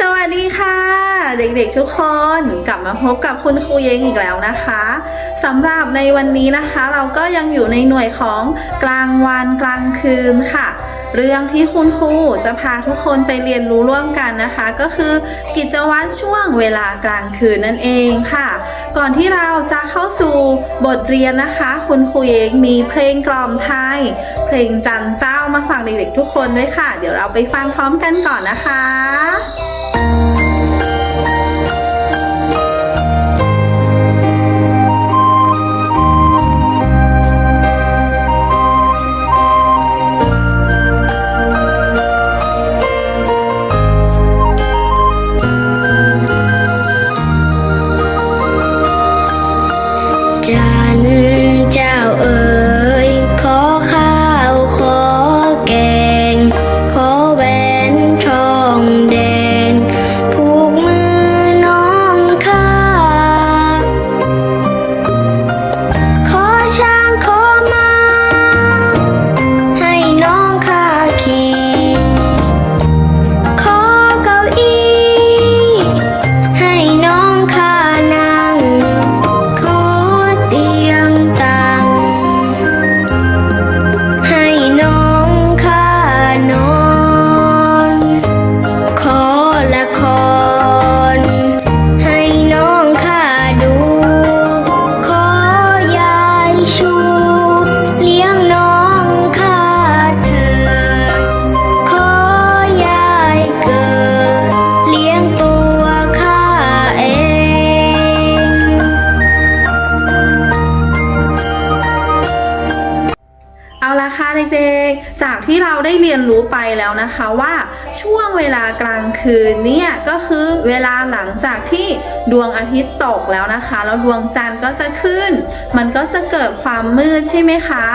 สวัสดีค่ะ เด็กๆทุกคนกลับมาพบกับคุณครูเยงอีกแล้วนะคะสำหรับในวันนี้นะคะ เราก็ยังอยู่ในหน่วยของกลางวันกลางคืนค่ะ เรื่องที่คุณครูจะพาทุกคนไปเรียนรู้ร่วมกันนะคะ ก็คือกิจวัตรช่วงเวลากลางคืนนั่นเองค่ะ ก่อนที่เราจะเข้าสู่บทเรียนนะคะ คุณครูเองมีเพลงกล่อมไทย เพลงจันเจ้ามาฟังเด็กๆทุกคนด้วยค่ะ เดี๋ยวเราไปฟังพร้อมกันก่อนนะคะ เอาละค่ะเด็กๆ จากที่เราได้เรียนรู้ไปแล้วนะคะว่าช่วงเวลากลางคืนเนี่ยก็คือเวลาหลังจากที่ดวงอาทิตย์ตกแล้วนะคะ แล้วดวงจันทร์ก็จะขึ้น มันก็จะเกิดความมืดใช่ไหมคะ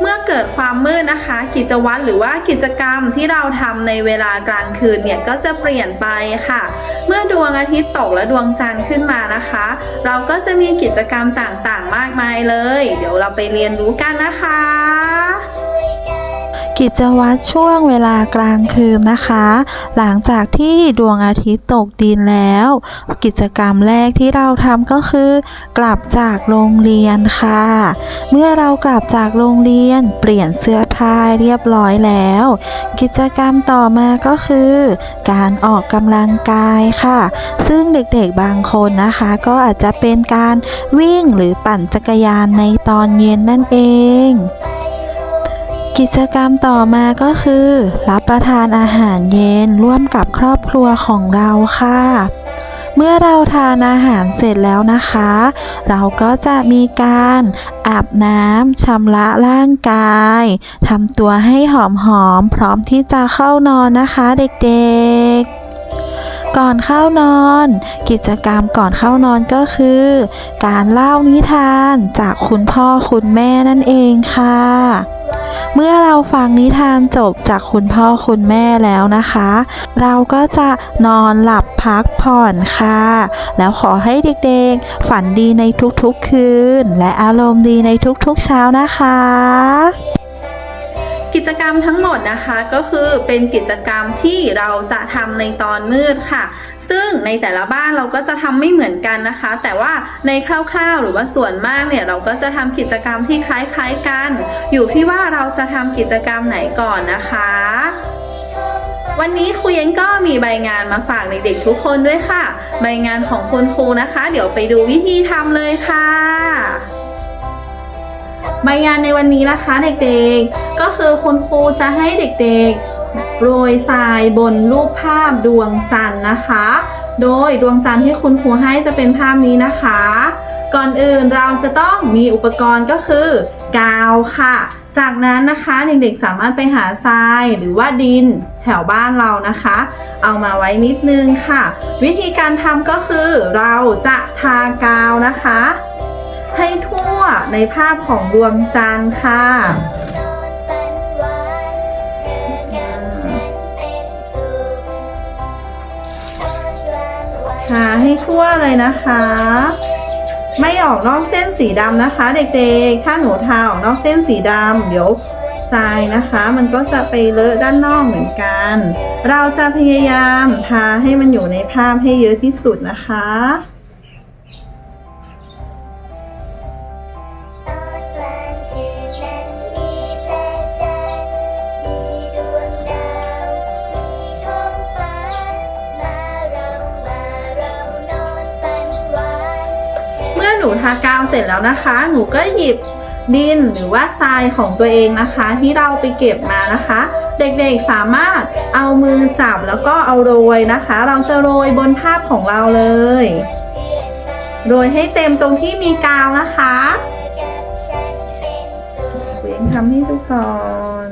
เมื่อเกิดความมืดนะคะ กิจวัตรหรือว่ากิจกรรมที่เราทำในเวลากลางคืนเนี่ยก็จะเปลี่ยนไปค่ะ เมื่อดวงอาทิตย์ตกและดวงจันทร์ขึ้นมานะคะ เราก็จะมีกิจกรรมต่างๆ มากมายเลย เดี๋ยวเราไปเรียนรู้กันนะคะ กิจวัตรช่วงเวลากลางคืนนะคะ หลังจากที่ดวงอาทิตย์ตกดินแล้ว กิจกรรมแรกที่เราทำก็คือ กลับจากโรงเรียนค่ะ เมื่อเรากลับจากโรงเรียนเปลี่ยนเสื้อผ้าเรียบร้อยแล้ว กิจกรรมต่อมาก็คือ การออกกำลังกายค่ะ ซึ่งเด็กๆบางคนนะคะ ก็อาจจะเป็นการวิ่งหรือปั่นจักรยานในตอนเย็นนั่นเอง กิจกรรมต่อมาก็คือ รับประทานอาหารเย็นร่วมกับครอบครัวของเราค่ะ เมื่อเราทานอาหารเสร็จแล้วนะคะ เราก็จะมีการอาบน้ำชำระร่างกายทำตัวให้หอมๆพร้อมที่จะเข้านอนนะคะเด็กๆก่อนเข้านอน กิจกรรมก่อนเข้านอนก็คือ การเล่านิทานจากคุณพ่อคุณแม่นั่นเองค่ะ เมื่อเราฟังนิทานจบจากคุณพ่อคุณแม่แล้วนะคะ เราก็จะนอนหลับพักผ่อนค่ะ แล้วขอให้เด็กๆ ฝันดีในทุกๆคืน และอารมณ์ดีในทุกๆเช้านะคะ กิจกรรมทั้งหมดนะคะก็คือเป็นกิจกรรมที่เราจะทำในตอนมืดค่ะ ซึ่งในแต่ละบ้านเราก็จะทำไม่เหมือนกันนะคะ แต่ว่าในคร่าวๆ หรือว่าส่วนมากเนี่ยเราก็จะทำกิจกรรมที่คล้ายๆกัน อยู่ที่ว่าเราจะทำกิจกรรมไหนก่อนนะคะวันนี้ครูเย้งก็มีใบงานมาฝากเด็กๆทุกคนด้วยค่ะ ใบงานของคุณครูนะคะ เดี๋ยวไปดูวิธีทำเลยค่ะ ใบงานในวันนี้นะคะเด็กๆ ก็คือคุณครูจะให้เด็กๆ โรยทรายบนรูปภาพดวงจันทร์นะคะ โดยดวงจันทร์ที่คุณครูให้จะเป็นภาพนี้นะคะ ก่อนอื่นเราจะต้องมีอุปกรณ์ก็คือกาวค่ะ จากนั้นนะคะเด็กๆสามารถไปหาทรายหรือว่าดินแถวบ้านเรานะคะ เอามาไว้นิดนึงค่ะ วิธีการทำก็คือเราจะทากาวนะคะ ให้ทั่วในภาพของดวงจันทร์ค่ะทาให้ทั่วเลยนะคะ ไม่ออกนอกเส้นสีดำนะคะ เด็กๆ ถ้าหนูทาออกนอกเส้นสีดำเดี๋ยวทรายนะคะ มันก็จะไปเลอะด้านนอกเหมือนกัน เราจะพยายามทาให้มันอยู่ในภาพให้เยอะที่สุดนะคะ หนูทากาวเสร็จแล้วนะคะ หนูก็หยิบดินหรือว่าทรายของตัวเองนะคะ ที่เราไปเก็บมานะคะ เด็กๆสามารถเอามือจับแล้วก็เอาโรยนะคะ เราจะโรยบนภาพของเราเลย โรยให้เต็มตรงที่มีกาวนะคะเป็นสุขเวียงทำให้ดูก่อน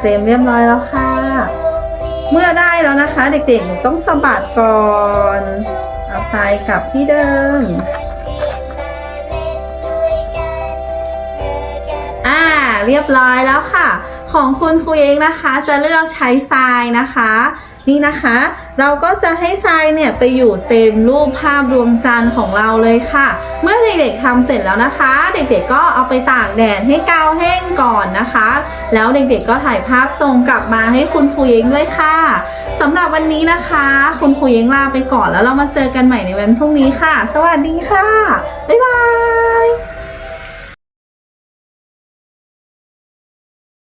เต็มเรียบร้อยแล้วค่ะ เมื่อได้แล้วนะคะ เด็กๆหนูต้องสะบัดก่อน เอาทรายกลับที่เดิม อ่า เรียบร้อยแล้วค่ะ ของคุณครูเองนะคะ จะเลือกใช้ทรายนะคะ นี่นะคะ เราก็จะให้ทรายเนี่ยไปอยู่เต็มรูปภาพดวงจันทร์ของเราเลยค่ะ เมื่อเด็กๆทำเสร็จแล้วนะคะ เด็กๆก็เอาไปตากแดดให้กาวแห้งก่อนนะคะ แล้วเด็กๆก็ถ่ายภาพส่งกลับมาให้คุณครูเองด้วยค่ะสำหรับวันนี้นะคะ คุณครูเองลาไปก่อนแล้วเรามาเจอกันใหม่ในวันพรุ่งนี้ค่ะ สวัสดีค่ะ บ๊ายบาย